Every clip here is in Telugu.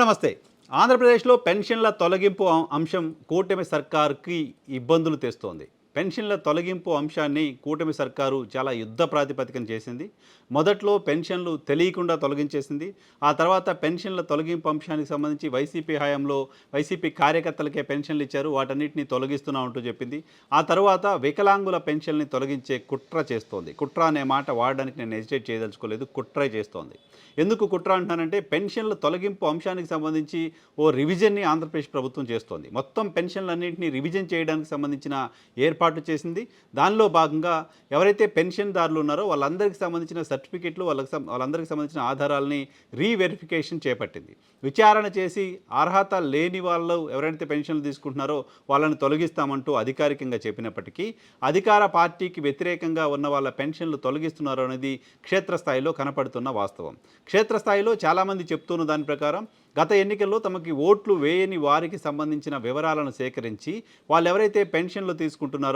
నమస్తే. ఆంధ్రప్రదేశ్లో పెన్షన్ల తొలగింపు అంశం కూటమి సర్కార్కి ఇబ్బందులు తెస్తోంది. పెన్షన్ల తొలగింపు అంశాన్ని కూటమి సర్కారు చాలా యుద్ధ ప్రాతిపదికన చేసింది. మొదట్లో పెన్షన్లు తెలియకుండా తొలగించేసింది. ఆ తర్వాత పెన్షన్ల తొలగింపు అంశానికి సంబంధించి వైసీపీ హయాంలో వైసీపీ కార్యకర్తలకే పెన్షన్లు ఇచ్చారు. వాటన్నిటిని తొలగిస్తున్నా ఉంటూ చెప్పింది. ఆ తర్వాత వికలాంగుల పెన్షన్ని తొలగించే కుట్ర చేస్తోంది. కుట్ర అనే మాట వాడడానికి నేను హెజిటేట్ చేయదలుచుకోలేదు. కుట్ర చేస్తోంది. ఎందుకు కుట్ర అంటున్నానంటే పెన్షన్ల తొలగింపు అంశానికి సంబంధించి ఓ రివిజన్ని ఆంధ్రప్రదేశ్ ప్రభుత్వం చేస్తోంది. మొత్తం పెన్షన్లన్నింటినీ రివిజన్ చేయడానికి సంబంధించిన ఏర్పాటు చేసింది. దానిలో భాగంగా ఎవరైతే పెన్షన్దారులు ఉన్నారో వాళ్ళందరికీ సంబంధించిన సర్టిఫికెట్లు వాళ్ళకి వాళ్ళందరికీ సంబంధించిన ఆధారాలని రీవెరిఫికేషన్ చేపట్టింది. విచారణ చేసి అర్హత లేని వాళ్ళు ఎవరైతే పెన్షన్లు తీసుకుంటున్నారో వాళ్ళని తొలగిస్తామంటూ అధికారికంగా చెప్పినప్పటికీ అధికార పార్టీకి వ్యతిరేకంగా ఉన్న వాళ్ళ పెన్షన్లు తొలగిస్తున్నారు అనేది క్షేత్రస్థాయిలో కనపడుతున్న వాస్తవం. క్షేత్రస్థాయిలో చాలామంది చెప్తున్న దాని ప్రకారం గత ఎన్నికల్లో తమకి ఓట్లు వేయని వారికి సంబంధించిన వివరాలను సేకరించి వాళ్ళు ఎవరైతే పెన్షన్లు తీసుకుంటున్నారో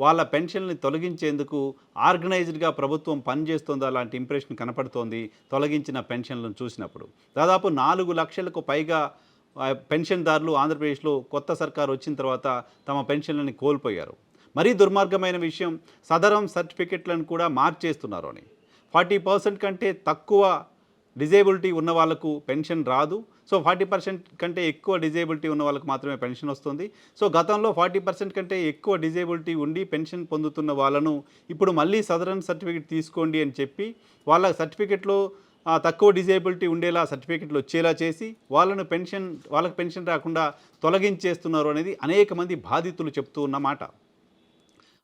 వాళ్ళ పెన్షన్ని తొలగించేందుకు ఆర్గనైజ్డ్గా ప్రభుత్వం పనిచేస్తుందా లాంటి ఇంప్రెషన్ కనపడుతోంది తొలగించిన పెన్షన్లను చూసినప్పుడు. దాదాపు నాలుగు లక్షలకు పైగా పెన్షన్దారులు ఆంధ్రప్రదేశ్లో కొత్త సర్కారు వచ్చిన తర్వాత తమ పెన్షన్లని కోల్పోయారు. మరీ దుర్మార్గమైన విషయం సదరం సర్టిఫికెట్లను కూడా మార్చేస్తున్నారు అని. ఫార్టీ పర్సెంట్ కంటే తక్కువ డిజేబిలిటీ ఉన్న వాళ్ళకు పెన్షన్ రాదు. సో ఫార్టీ పర్సెంట్ కంటే ఎక్కువ డిజేబిలిటీ ఉన్న వాళ్ళకి మాత్రమే పెన్షన్ వస్తుంది. సో గతంలో ఫార్టీ పర్సెంట్ కంటే ఎక్కువ డిజేబిలిటీ ఉండి పెన్షన్ పొందుతున్న వాళ్ళను ఇప్పుడు మళ్ళీ సదరన్ సర్టిఫికేట్ తీసుకోండి అని చెప్పి వాళ్ళ సర్టిఫికెట్లో తక్కువ డిజేబిలిటీ ఉండేలా సర్టిఫికెట్లు వచ్చేలా చేసి వాళ్ళను పెన్షన్ వాళ్ళకి పెన్షన్ రాకుండా తొలగించేస్తున్నారు అనేది అనేక మంది బాధితులు చెప్తూ ఉన్నమాట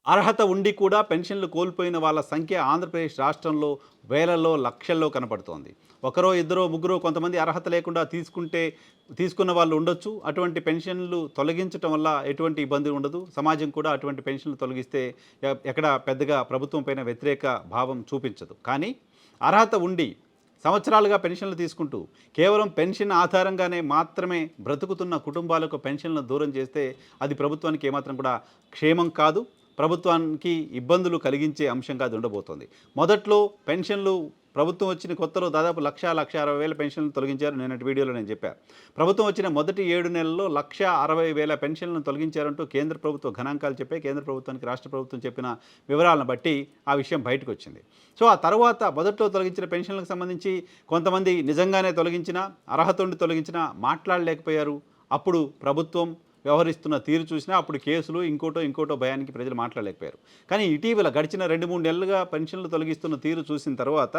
అర్హత ఉండి కూడా పెన్షన్లు కోల్పోయిన వాళ్ళ సంఖ్య ఆంధ్రప్రదేశ్ రాష్ట్రంలో వేలల్లో లక్షల్లో కనపడుతోంది. ఒకరో ఇద్దరో ముగ్గురో కొంతమంది అర్హత లేకుండా తీసుకుంటే తీసుకున్న వాళ్ళు ఉండొచ్చు. అటువంటి పెన్షన్లు తొలగించడం వల్ల ఎటువంటి ఇబ్బంది ఉండదు. సమాజం కూడా అటువంటి పెన్షన్లు తొలగిస్తే ఎ- ఎక్కడ పెద్దగా ప్రభుత్వం పైన వ్యతిరేక భావం చూపించదు. కానీ అర్హత ఉండి సంవత్సరాలుగా పెన్షన్లు తీసుకుంటూ కేవలం పెన్షన్ ఆధారంగానే మాత్రమే బ్రతుకుతున్న కుటుంబాలకు పెన్షన్లను దూరం చేస్తే అది ప్రభుత్వానికి ఏమాత్రం కూడా క్షేమం కాదు. ప్రభుత్వానికి ఇబ్బందులు కలిగించే అంశంగా అది ఉండబోతోంది. మొదట్లో పెన్షన్లు ప్రభుత్వం వచ్చిన కొత్తలో దాదాపు లక్ష లక్ష అరవై వేల పెన్షన్లు తొలగించారు. నిన్నటి వీడియోలో నేను చెప్పాను ప్రభుత్వం వచ్చిన మొదటి ఏడు నెలల్లో లక్ష అరవై వేల పెన్షన్లను తొలగించారంటూ కేంద్ర ప్రభుత్వ గణాంకాలు చెప్పే కేంద్ర ప్రభుత్వానికి రాష్ట్ర ప్రభుత్వం చెప్పిన వివరాలను బట్టి ఆ విషయం బయటకు వచ్చింది సో ఆ తర్వాత మొదట్లో తొలగించిన పెన్షన్లకు సంబంధించి కొంతమంది నిజంగానే తొలగించిన అర్హత ఉండి తొలగించిన మాట్లాడలేకపోయారు. అప్పుడు ప్రభుత్వం వ్యవహరిస్తున్న తీరు చూసినా అప్పుడు కేసులు ఇంకోటో ఇంకోటో భయానికి ప్రజలు మాట్లాడలేకపోయారు. కానీ ఇటీవల గడిచిన రెండు మూడు నెలలుగా పెన్షన్లు తొలగిస్తున్న తీరు చూసిన తర్వాత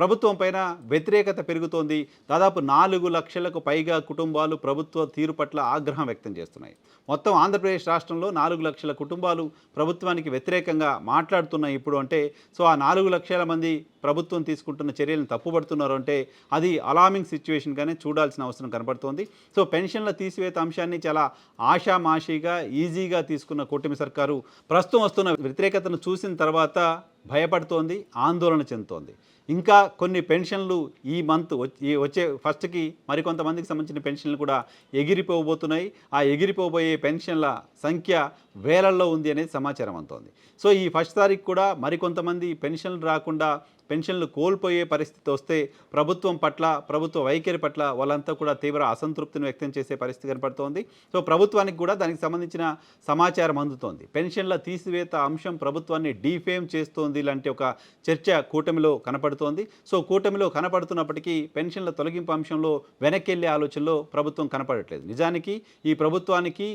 ప్రభుత్వం పైన వ్యతిరేకత పెరుగుతోంది. దాదాపు నాలుగు లక్షలకు పైగా కుటుంబాలు ప్రభుత్వ తీరు పట్ల ఆగ్రహం వ్యక్తం చేస్తున్నాయి. మొత్తం ఆంధ్రప్రదేశ్ రాష్ట్రంలో నాలుగు లక్షల కుటుంబాలు ప్రభుత్వానికి వ్యతిరేకంగా మాట్లాడుతున్నాయి ఇప్పుడు అంటే సో ఆ నాలుగు లక్షల మంది ప్రభుత్వం తీసుకుంటున్న చర్యలను తప్పుపడుతున్నారు అంటే అది అలామింగ్ సిచ్యువేషన్గానే చూడాల్సిన అవసరం కనబడుతోంది. సో పెన్షన్ల తీసివేత అంశాన్ని చాలా ఆషామాషిగా ఈజీగా తీసుకున్న కూటమి సర్కారు ప్రస్తుతం వస్తున్న వ్యతిరేకతను చూసిన తర్వాత భయపడుతోంది ఆందోళన చెందుతోంది. ఇంకా కొన్ని పెన్షన్లు ఈ మంత్ ఈ వచ్చే ఫస్ట్కి మరికొంతమందికి సంబంధించిన పెన్షన్లు కూడా ఎగిరిపోబోతున్నాయి. ఆ ఎగిరిపోబోయే పెన్షన్ల సంఖ్య వేలల్లో ఉంది అనేది సమాచారం అంతోంది సో ఈ ఫస్ట్ తారీఖు కూడా మరికొంతమంది పెన్షన్లు రాకుండా పెన్షన్లు కోల్పోయే పరిస్థితి వస్తే ప్రభుత్వం పట్ల ప్రభుత్వ వైఖరి పట్ల వాళ్ళంతా కూడా తీవ్ర అసంతృప్తిని వ్యక్తం చేసే పరిస్థితి కనపడుతోంది. సో ప్రభుత్వానికి కూడా దానికి సంబంధించిన సమాచారం అందుతోంది. పెన్షన్ల తీసివేత అంశం ప్రభుత్వాన్ని డీఫేమ్ చేస్తోంది లాంటి ఒక చర్చ కూటమిలో కనపడుతోంది. సో కూటమిలో కనపడుతున్నప్పటికీ పెన్షన్ల తొలగింపు అంశంలో వెనక్కి వెళ్ళే ఆలోచనలో ప్రభుత్వం కనపడట్లేదు. నిజానికి ఈ ప్రభుత్వానికి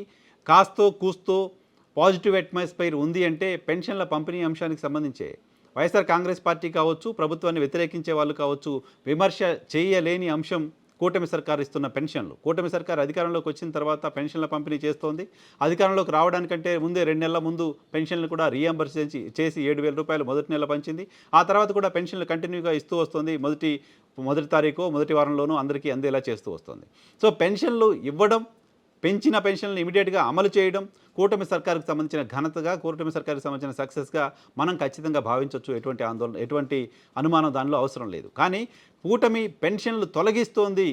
కాస్తో కూస్తో పాజిటివ్ అట్మాస్ఫైర్ ఉంది అంటే పెన్షన్ల పంపిణీ అంశానికి సంబంధించే వైఎస్ఆర్ కాంగ్రెస్ పార్టీ కావచ్చు ప్రభుత్వాన్ని వ్యతిరేకించే వాళ్ళు కావచ్చు విమర్శ చేయలేని అంశం కూటమి సర్కార్ ఇస్తున్న పెన్షన్లు. కూటమి సర్కార్ అధికారంలోకి వచ్చిన తర్వాత పెన్షన్ల పంపిణీ చేస్తోంది. అధికారంలోకి రావడానికంటే ముందే రెండు నెలల ముందు పెన్షన్లు కూడా రీఎంబర్స్ చేసి చేసి ఏడు వేల రూపాయలు మొదటి నెల పంచింది. ఆ తర్వాత కూడా పెన్షన్లు కంటిన్యూగా ఇస్తూ వస్తుంది. మొదటి మొదటి తారీఖు మొదటి వారంలోనూ అందరికీ అందేలా చేస్తూ వస్తుంది. సో పెన్షన్లు ఇవ్వడం పెంచిన పెన్షన్లను ఇమీడియట్గా అమలు చేయడం కూటమి సర్కారుకు సంబంధించిన ఘనతగా కూటమి సర్కారుకు సంబంధించిన సక్సెస్గా మనం ఖచ్చితంగా భావించవచ్చు. ఎటువంటి ఆందోళన ఎటువంటి అనుమానం దానిలో అవసరం లేదు. కానీ కూటమి పెన్షన్లు తొలగిస్తోంది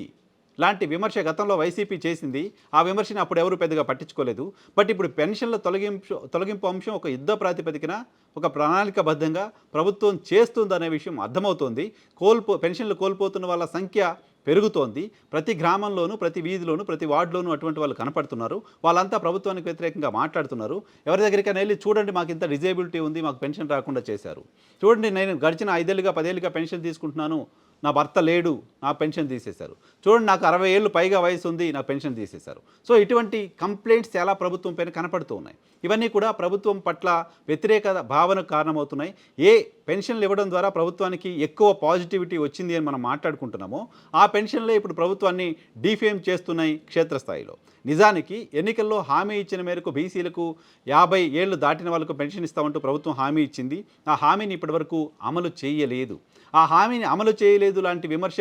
లాంటి విమర్శ గతంలో వైసీపీ చేసింది. ఆ విమర్శని అప్పుడు ఎవరు పెద్దగా పట్టించుకోలేదు. బట్ ఇప్పుడు పెన్షన్ల తొలగింపు తొలగింపు అంశం ఒక యుద్ధ ప్రాతిపదికన ఒక ప్రణాళికబద్ధంగా ప్రభుత్వం చేస్తుందనే విషయం అర్థమవుతోంది. కోల్పో పెన్షన్లు కోల్పోతున్న వాళ్ళ సంఖ్య పెరుగుతోంది. ప్రతి గ్రామంలోనూ ప్రతి వీధిలోనూ ప్రతి వార్డులోనూ అటువంటి వాళ్ళు కనపడుతున్నారు. వాళ్ళంతా ప్రభుత్వానికి వ్యతిరేకంగా మాట్లాడుతున్నారు. ఎవరి దగ్గరికైనా వెళ్ళి చూడండి మాకు ఇంత డిజేబిలిటీ ఉంది మాకు పెన్షన్ రాకుండా చేశారు. చూడండి నేను గడిచిన ఐదేళ్ళుగా పదేళ్ళుగా పెన్షన్ తీసుకుంటున్నాను. నా భర్త లేడు నా పెన్షన్ తీసేశారు. చూడండి నాకు అరవై ఏళ్ళు పైగా వయసు ఉంది నా పెన్షన్ తీసేశారు. సో ఇటువంటి కంప్లైంట్స్ చాలా ప్రభుత్వం పైన కనపడుతూ ఉన్నాయి? ఇవన్నీ కూడా ప్రభుత్వం పట్ల వ్యతిరేక భావనకు కారణమవుతున్నాయి. ఏ పెన్షన్లు ఇవ్వడం ద్వారా ప్రభుత్వానికి ఎక్కువ పాజిటివిటీ వచ్చింది అని మనం మాట్లాడుకుంటున్నామో. ఆ పెన్షన్లే ఇప్పుడు ప్రభుత్వాన్ని డిఫేమ్ చేస్తున్నాయి క్షేత్రస్థాయిలో. నిజానికి ఎన్నికల్లో హామీ ఇచ్చిన మేరకు బీసీలకు యాభై ఏళ్ళు దాటిన వాళ్ళకు పెన్షన్ ఇస్తామంటూ ప్రభుత్వం హామీ ఇచ్చింది. ఆ హామీని ఇప్పటివరకు అమలు చేయలేదు. ఆ హామీని అమలు చేయలేదు లాంటి విమర్శ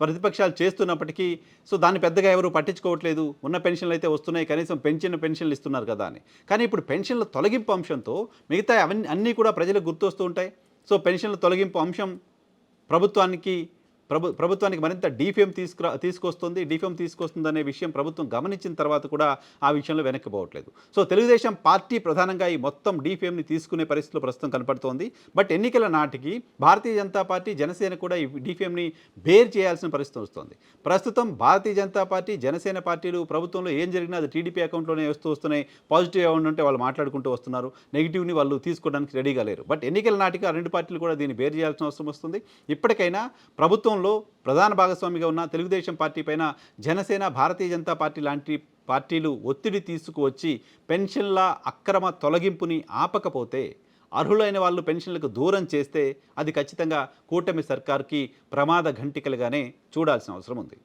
ప్రతిపక్షాలు చేస్తున్నప్పటికీ సో దాన్ని పెద్దగా ఎవరు పట్టించుకోవట్లేదు. ఉన్న పెన్షన్లు అయితే వస్తున్నాయి కనీసం పెంచిన పెన్షన్లు ఇస్తున్నారు కదా అని. కానీ ఇప్పుడు పెన్షన్ల తొలగింపు అంశంతో మిగతా అవన్నీ అన్నీ కూడా ప్రజలకు గుర్తొస్తూ ఉంటాయి. సో పెన్షన్ల తొలగింపు అంశం ప్రభుత్వానికి ప్రభు ప్రభుత్వానికి మరింత డిఫిఎం తీసుకురా తీసుకొస్తుంది డిఫిఎం తీసుకొస్తుంది అనే విషయం ప్రభుత్వం గమనించిన తర్వాత కూడా ఆ విషయంలో వెనక్కిపోవట్లేదు సో తెలుగుదేశం పార్టీ ప్రధానంగా ఈ మొత్తం డిఫిఎంని తీసుకునే పరిస్థితిలో ప్రస్తుతం కనపడుతోంది. బట్ ఎన్నికల నాటికి భారతీయ జనతా పార్టీ జనసేన కూడా ఈ డిఫిఎంని బేర్ చేయాల్సిన పరిస్థితి వస్తుంది. ప్రస్తుతం భారతీయ జనతా పార్టీ జనసేన పార్టీలు ప్రభుత్వంలో ఏం జరిగినా అది టీడీపీ అకౌంట్లోనే వస్తూ వస్తున్నాయి పాజిటివ్ ఏమన్నా ఉంటే వాళ్ళు మాట్లాడుకుంటూ వస్తున్నారు. నెగిటివ్ని వాళ్ళు తీసుకోవడానికి రెడీగా లేరు. బట్ ఎన్నికల నాటికి ఆ రెండు పార్టీలు కూడా దీన్ని బేర్ చేయాల్సిన అవసరం వస్తుంది. ఇప్పటికైనా ప్రభుత్వం ప్రభుత్వంలో ప్రధాన భాగస్వామిగా ఉన్న తెలుగుదేశం పార్టీ పైన జనసేన భారతీయ జనతా పార్టీ లాంటి పార్టీలు ఒత్తిడి తీసుకువచ్చి పెన్షన్ల అక్రమ తొలగింపుని ఆపకపోతే అర్హులైన వాళ్ళు పెన్షన్లకు దూరం చేస్తే అది ఖచ్చితంగా కూటమి సర్కార్కి ప్రమాద ఘంటికలుగానే చూడాల్సిన అవసరం ఉంది.